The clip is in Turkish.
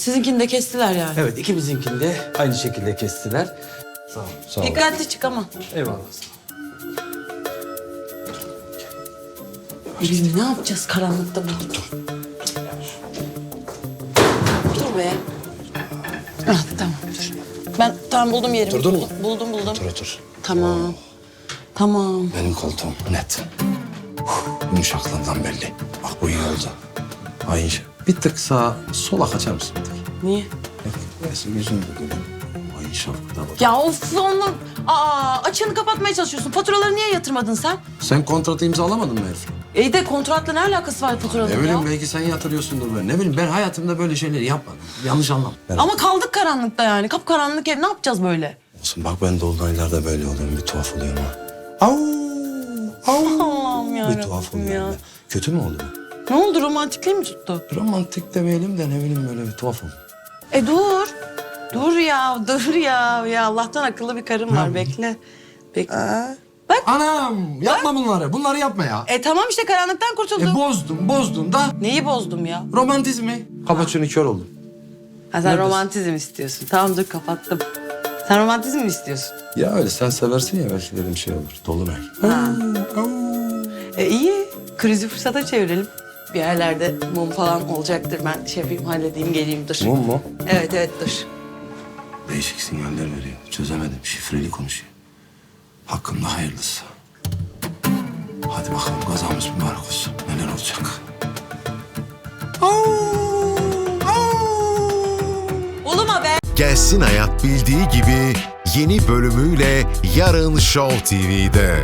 Sizinkini de kestiler yani. Evet ikimizinkini de aynı şekilde kestiler. Sağ ol. Sağ ol. Dikkatli çık ama. Eyvallah. E biz ne yapacağız karanlıkta burada? Dur. Dur be. Ah, tamam dur. Ben tamam buldum yerimi. Durdun mu? Buldum buldum. Otur otur. Tamam. Tamam. Benim koltuğum net. Yumuşaklığından belli. Bak bu iyi oldu. Ay bir tık sağa sola kaçar mısın? Niye? Neyse yüzünü de göreyim. Ay inşallah da bak. Ya of onunla... Aa açığını kapatmaya çalışıyorsun. Faturaları niye yatırmadın sen? Sen kontratı imzalamadın mı herif? İyi de kontratla ne alakası var Ne faturaların bileyim ya? belki sen yatırıyorsundur ben. Ne bileyim ben hayatımda böyle şeyleri yapmadım. Yanlış anlam. Ama kaldık karanlıkta yani. Kapkaranlık ev ne yapacağız böyle? Olsun bak ben dolunaylarda böyle oluyorum. Bir tuhaf oluyorum ha. Au! Au! Allah'ım ya. Bir tuhaf oluyorum ya. Kötü mü oldu bu? Ne oldu romantikliği mi tuttu? Romantik demeyelim de ne bileyim böyle bir tuhaf oldu. E dur. Dur ya, dur ya. Ya Allah'tan akıllı bir karım var. Bekle. Bekle. Bak. Anam yapma bunları. Bunları yapma ya. E tamam işte karanlıktan kurtuldum. E bozdun bozdun da Neyi bozdum ya? romantizmi. Kapat şunu kör oldum. Ha, sen Neredesin? romantizm istiyorsun. Tamam dur kapattım. Sen romantizm mi istiyorsun? Ya öyle sen seversin ya belki dedim şey olur. Dolunay. Ha. E iyi. Krizi fırsata çevirelim. Bir yerlerde mum falan olacaktır. Ben şey yapayım, halledeyim, geleyim. Dur. Mum mu? Evet, evet dur. Değişik sinyaller veriyor. Çözemedim. Şifreli konuşuyor. Hakkında hayırlısı. Hadi bakalım kazamız mübarek olsun. Neler olacak? Uluma be. Gelsin Hayat bildiği gibi yeni bölümüyle yarın Show TV'de.